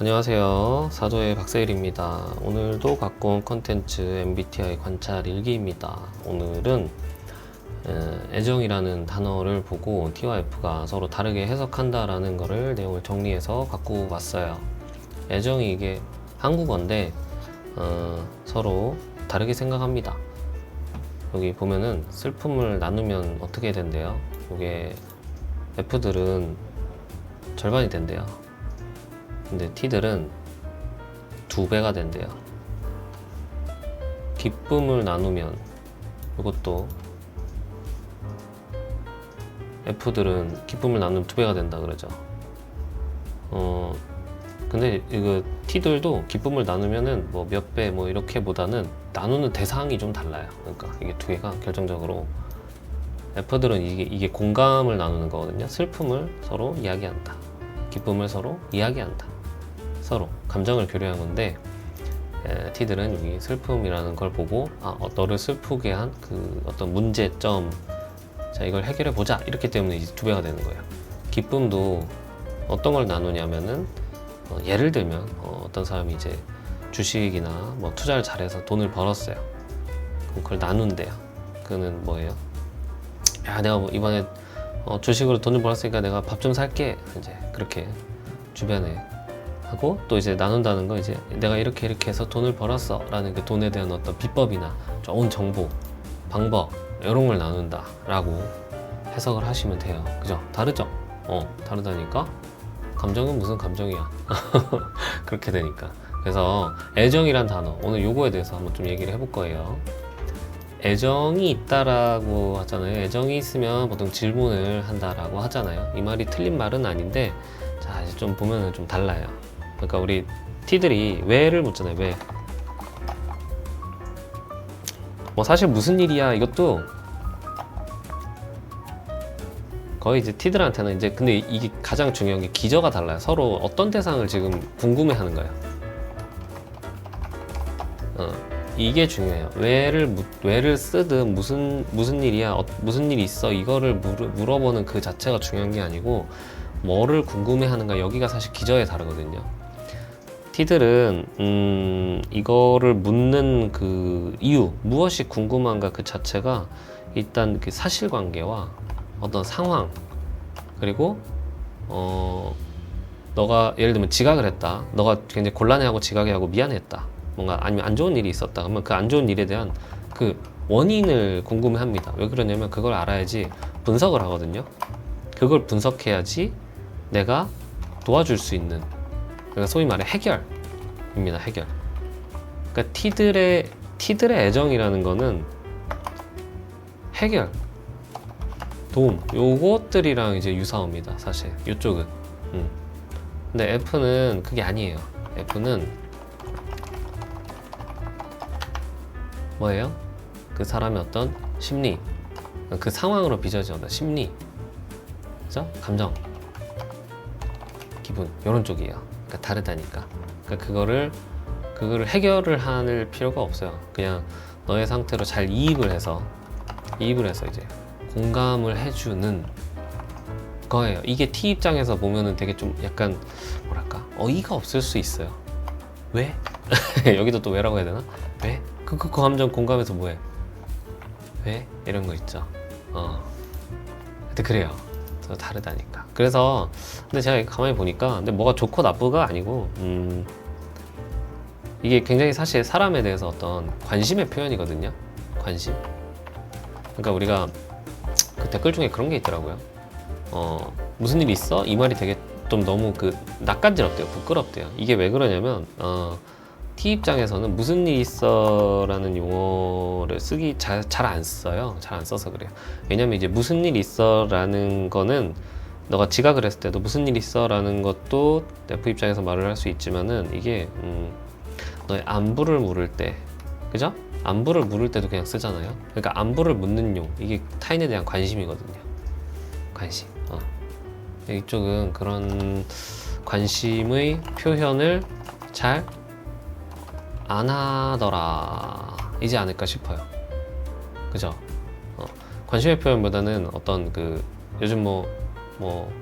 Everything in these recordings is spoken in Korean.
안녕하세요. 사조의 박세일입니다. 오늘도 갖고 온 컨텐츠 MBTI 관찰 일기입니다. 오늘은 에, 애정이라는 단어를 보고 T와 F가 서로 다르게 해석한다라는 거를 내용을 정리해서 갖고 왔어요. 애정이 이게 한국어인데 어, 서로 다르게 생각합니다. 여기 보면은 슬픔을 나누면 어떻게 된대요? 이게 F들은 절반이 된대요. 근데 T들은 두 배가 된대요. 기쁨을 나누면 이것도 F들은 기쁨을 나누면 두 배가 된다 그러죠. 어 근데 이거 T들도 기쁨을 나누면은 뭐 몇 배 뭐 이렇게보다는 나누는 대상이 좀 달라요. 그러니까 이게 두 개가 결정적으로 F들은 이게 이게 공감을 나누는 거거든요. 슬픔을 서로 이야기한다. 기쁨을 서로 이야기한다. 서로 감정을 교류한 건데 에, T들은 여기 슬픔이라는 걸 보고 아 어, 너를 슬프게 한 그 어떤 문제점 자 이걸 해결해 보자 이렇기 때문에 이제 두 배가 되는 거예요. 기쁨도 어떤 걸 나누냐면은 어, 예를 들면 어, 떤 사람이 이제 주식이나 뭐 투자를 잘해서 돈을 벌었어요. 그럼 그걸 나눈대요. 그는 뭐예요? 야 내가 뭐 이번에 어, 주식으로 돈을 벌었으니까 내가 밥 좀 살게 이제 그렇게 주변에 하고 또 이제 나눈다는 거 이제 내가 이렇게 이렇게 해서 돈을 벌었어 라는 그 돈에 대한 어떤 비법이나 좋은 정보, 방법 이런 걸 나눈다 라고 해석을 하시면 돼요. 그죠? 다르죠? 어 다르다니까. 감정은 무슨 감정이야? 그렇게 되니까. 그래서 애정이란 단어 오늘 요거에 대해서 한번 좀 얘기를 해볼 거예요. 애정이 있다라고 하잖아요. 애정이 있으면 보통 질문을 한다라고 하잖아요. 이 말이 틀린 말은 아닌데, 자, 이제 좀 보면은 좀 달라요. 그러니까 우리 T들이 왜를 묻잖아요. 왜? 뭐 사실 무슨 일이야 이것도 거의 이제 T들한테는 이제 근데 이게 가장 중요한 게 기저가 달라요. 서로 어떤 대상을 지금 궁금해하는 거예요. 어, 이게 중요해요. 왜를 묻- 왜를 쓰든 무슨 무슨 일이야 어, 무슨 일이 있어 이거를 물어, 물어보는 그 자체가 중요한 게 아니고 뭐를 궁금해하는가 여기가 사실 기저에 다르거든요. T들은 음, 이거를 묻는 그 이유 무엇이 궁금한가 그 자체가 일단 그 사실관계와 어떤 상황 그리고 어 너가 예를 들면 지각을 했다. 너가 굉장히 곤란해하고 지각해하고 미안했다. 뭔가 아니면 안 좋은 일이 있었다. 그러면 그 안 좋은 일에 대한 그 원인을 궁금해합니다. 왜 그러냐면 그걸 알아야지 분석을 하거든요. 그걸 분석해야지 내가 도와줄 수 있는 그러니까 소위 말해 해결입니다 해결. 그러니까 T들의 T들의 애정이라는 거는 해결 도움 요것들이랑 이제 유사합니다 사실. 이쪽은. 음. 근데 F는 그게 아니에요. F는 뭐예요? 그 사람의 어떤 심리 그 상황으로 어떤 심리. 그죠? 감정. 기분. 이런 쪽이에요 그러니까 다르다니까 그러니까 그거를 그거를 해결을 할 필요가 없어요 그냥 너의 상태로 잘 이입을 해서 이입을 해서 이제 공감을 해주는 거예요. 이게 T 입장에서 보면은 되게 좀 약간 뭐랄까 어이가 없을 수 있어요. 왜? 여기도 또 왜라고 해야 되나? 왜? 그, 그, 그 감정 공감해서 뭐해? 왜? 이런 거 있죠. 어. 근데 그래요. 더 다르다니까. 그래서 근데 제가 가만히 보니까 근데 뭐가 좋고 나쁘가 아니고 음 이게 굉장히 사실 사람에 대해서 어떤 관심의 표현이거든요. 관심. 그러니까 우리가 그 댓글 중에 그런 게 있더라고요. 어, 무슨 일 있어? 이 말이 되게 좀 너무 그 낯간지럽대요. 부끄럽대요. 이게 왜 그러냐면, 어, T 입장에서는 무슨 일 있어라는 용어를 쓰기 잘 안 써요. 잘 안 써서 그래요. 왜냐면 이제 무슨 일 있어라는 거는 너가 지각을 했을 때도 무슨 일 있어 라는 것도 F 입장에서 말을 할 수 있지만은 이게 음, 너의 안부를 물을 때, 그죠? 안부를 물을 때도 그냥 쓰잖아요. 그러니까 안부를 묻는 용 이게 타인에 대한 관심이거든요. 관심. 어. 이쪽은 그런 관심의 표현을 잘 안 하더라 이지 않을까 싶어요. 그죠? 어. 관심의 표현보다는 어떤 그 요즘 뭐 뭐,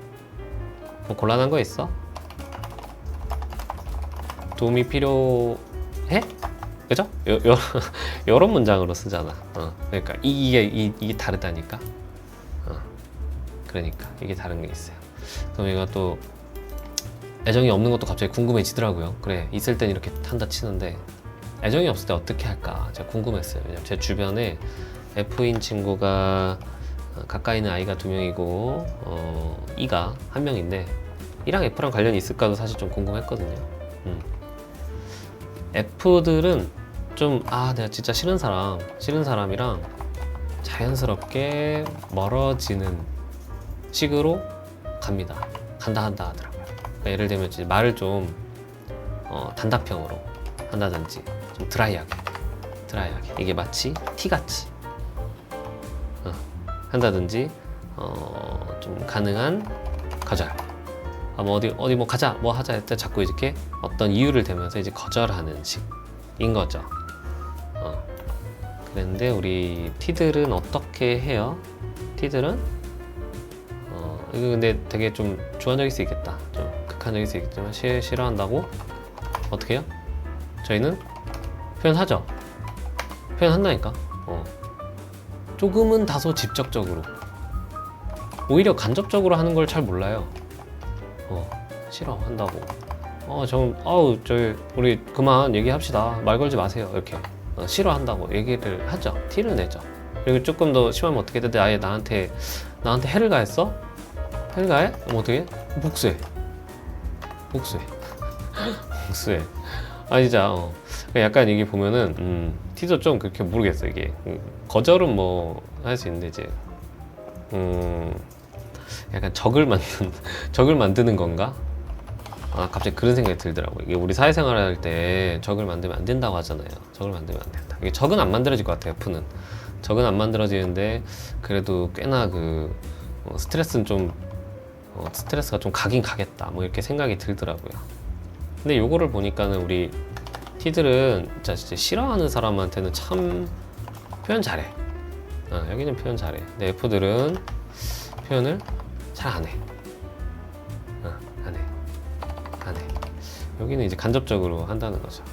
뭐 곤란한 거 있어? 도움이 필요해? 그죠? 요, 요, 요런 문장으로 쓰잖아. 어, 그러니까 이, 이게 이, 이게 다르다니까. 어, 그러니까 이게 다른 게 있어요. 그럼 얘가 또 애정이 없는 것도 갑자기 궁금해지더라고요. 그래 있을 땐 이렇게 한다 치는데 애정이 없을 때 어떻게 할까 제가 궁금했어요. 왜냐면 제 주변에 F인 친구가 어, 가까이 있는 아이가 두 명이고 어, E가 한 명인데 E랑 F랑 관련이 있을까도 사실 좀 궁금했거든요. 음. F들은 좀 아 내가 진짜 싫은 사람 싫은 사람이랑 자연스럽게 멀어지는 식으로 갑니다. 간다 한다 하더라고요. 그러니까 예를 들면 이제 말을 좀 어, 단답형으로 한다든지 좀 드라이하게 드라이하게 이게 마치 티같이 어, 한다든지 어, 좀 가능한 거절 아, 뭐 어디 어디 뭐 가자 뭐 하자 할때 자꾸 이렇게 어떤 이유를 대면서 이제 거절하는 식인 거죠. 어. 그런데 우리 티들은 어떻게 해요? 티들은 어, 이거 근데 되게 좀 주관적일 수 있겠다. 좀 극한적일 수 있겠지만 싫, 싫어한다고 어떻게 해요? 저희는 표현하죠. 표현한다니까. 어. 조금은 다소 직접적으로. 오히려 간접적으로 하는 걸 잘 몰라요. 어, 싫어 한다고. 어, 좀, 어우, 저, 우리 그만 얘기합시다. 말 걸지 마세요. 이렇게. 어, 싫어한다고 얘기를 하죠. 티를 내죠. 그리고 조금 더 심하면 어떻게 되는데 아예 나한테, 나한테 해를 가했어? 해를 가해? 그럼 어떻게 해? 복수해. 복수해. 복수해. 아, 진짜, 어. 약간 이게 보면은, 음, 티도 좀 그렇게 모르겠어, 이게. 음, 거절은 뭐, 할 수 있는데, 이제, 음, 약간 적을 만든, 적을 만드는 건가? 아, 갑자기 그런 생각이 들더라고요. 이게 우리 사회생활 할 때 적을 만들면 안 된다고 하잖아요. 적을 만들면 안 된다. 이게 적은 안 만들어질 것 같아요, F는. 적은 안 만들어지는데, 그래도 꽤나 그, 어, 스트레스는 좀, 어, 스트레스가 좀 가긴 가겠다. 뭐 이렇게 생각이 들더라고요. 근데 요거를 보니까는 우리 T들은 진짜, 진짜 싫어하는 사람한테는 참 표현 잘해. 어, 여기는 표현 잘해. 근데 F들은 표현을 잘 안 해. 어, 안 해. 안 해. 여기는 이제 간접적으로 한다는 거죠.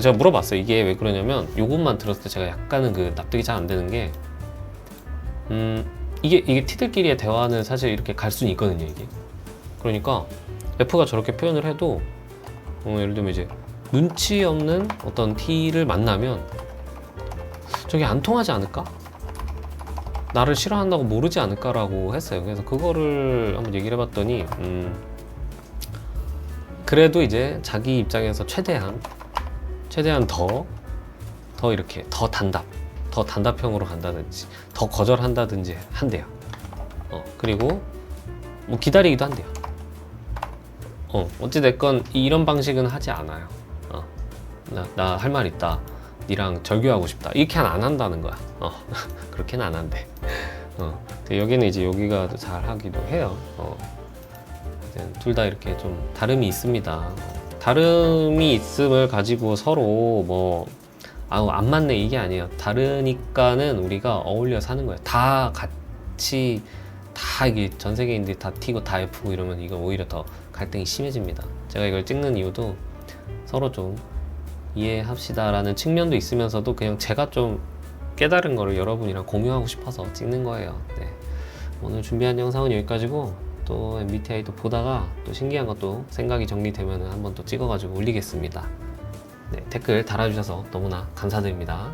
제가 물어봤어요. 이게 왜 그러냐면 요것만 들었을 때 제가 약간은 그 납득이 잘 안 되는 게 음, 이게 이게 티들끼리의 대화는 사실 이렇게 갈 수는 있거든요, 이게. 그러니까 F가 저렇게 표현을 해도 어, 예를 들면 이제 눈치 없는 어떤 T를 만나면 저게 안 통하지 않을까? 나를 싫어한다고 모르지 않을까라고 했어요. 그래서 그거를 한번 얘기를 해봤더니 음, 그래도 이제 자기 입장에서 최대한 최대한 더더 이렇게 더 단답 더 단답형으로 간다든지 더 거절한다든지 한대요. 어, 그리고 뭐 기다리기도 한대요. 어, 어찌됐건 이런 방식은 하지 않아요. 어, 나할 말 있다. 니랑 절교하고 싶다. 이렇게는 안 한다는 거야. 어, 그렇게는 안 한대. 어, 여기는 이제 여기가 잘 하기도 해요. 어, 둘 다 이렇게 좀 다름이 있습니다. 다름이 있음을 가지고 서로 뭐 아우 안 맞네 이게 아니에요. 다르니까는 우리가 어울려 사는 거예요. 다 같이 다 이게 전 세계인들이 다 T고 다 F고 이러면 이건 오히려 더 갈등이 심해집니다. 제가 이걸 찍는 이유도 서로 좀 이해합시다라는 측면도 있으면서도 그냥 제가 좀 깨달은 거를 여러분이랑 공유하고 싶어서 찍는 거예요. 네. 오늘 준비한 영상은 여기까지고 또 MBTI 또 보다가 또 신기한 것도 생각이 정리되면 한번 또 찍어가지고 올리겠습니다. 네, 댓글 달아주셔서 너무나 감사드립니다.